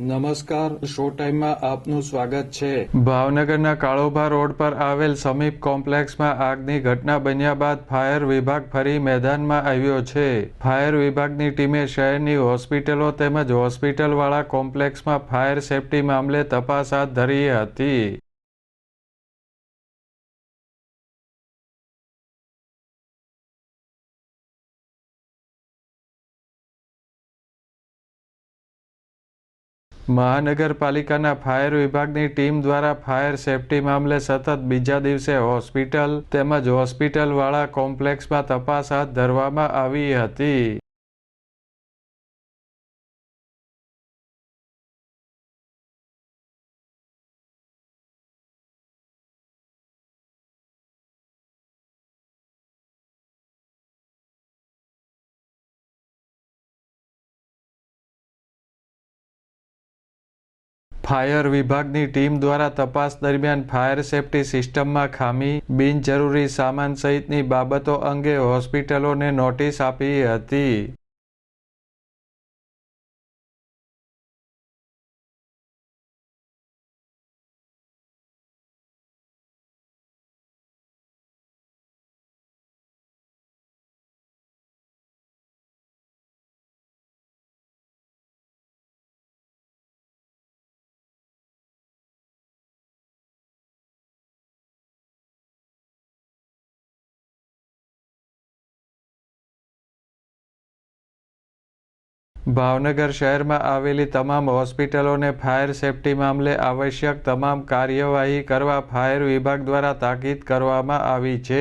નમસ્કાર, શો ટાઈમમાં આપનું સ્વાગત છે. ભાવનગરના કાળોભા રોડ પર આવેલ સમીપ કોમ્પ્લેક્સમાં આગની ઘટના બન્યા બાદ ફાયર વિભાગ ફરી મેદાનમાં આવ્યો છે. ફાયર વિભાગની ટીમે શહેરની હોસ્પિટલો તેમજ હોસ્પિટલવાળા કોમ્પ્લેક્સમાં ફાયર સેફટી મામલે તપાસ હાથ ધરી હતી. મહાનગરપાલિકાના ફાયર વિભાગની ટીમ દ્વારા ફાયર સેફટી મામલે સતત બીજા દિવસે હોસ્પિટલ તેમજ હોસ્પિટલવાળા કોમ્પ્લેક્સમાં તપાસ હાથ ધરવામાં આવી હતી. ફાયર વિભાગની ટીમ દ્વારા તપાસ દરમિયાન ફાયર સેફટી સિસ્ટમમાં ખામી, બિનજરૂરી સામાન સહિતની બાબતો અંગે હોસ્પિટલોને નોટિસ આપી હતી. ભાવનગર શહેરમાં આવેલી તમામ હોસ્પિટલોને ફાયર સેફટી મામલે આવશ્યક તમામ કાર્યવાહી કરવા ફાયર વિભાગ દ્વારા તાકીદ કરવામાં આવી છે.